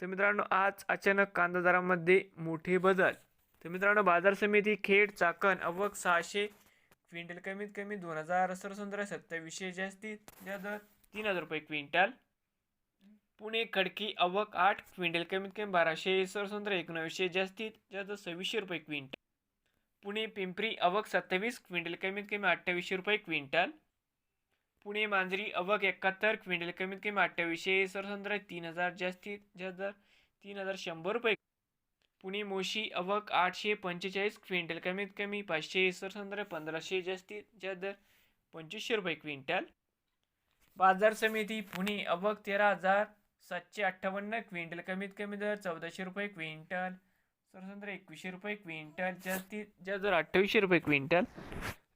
तर मित्रांनो आज अचानक कांदा दरामध्ये मोठे बदल. तर मित्रांनो बाजार समिती खेड चाकण अवक सहाशे क्विंटल कमीत कमी दोन हजार सरसुंदर सत्तावीसशे जास्तीत दर तीन हजार रुपये क्विंटल. पुणे खडकी अवक आठ क्विंटल कमीत कमी बाराशे सरसुंदर एकोणावीसशे जास्तीत जास्त सव्वीसशे रुपये क्विंटल. पुणे पिंपरी अवक सत्तावीस क्विंटल कमीत कमी अठ्ठावीसशे रुपये क्विंटल. पुणे मांजरी अवक एकाहत्तर क्विंटल कमीत कमी अठ्ठावीसशे सरसंद्र तीन हजार जास्तीत जास्त तीन हजार शंभर रुपये. पुणे मोशी अवक आठशे पंचेचाळीस क्विंटल कमीत कमी पाचशे सरसंद्र पंधराशे जास्तीत जास्त पंचवीसशे रुपये क्विंटल. बाजार समिती पुणे अवक तेरा हजार सातशे अठ्ठावन्न क्विंटल कमीत कमी दर चौदाशे रुपये क्विंटल सरसंद्र एकवीसशे रुपये क्विंटल जास्तीत जास्त दर अठ्ठावीसशे रुपये क्विंटल.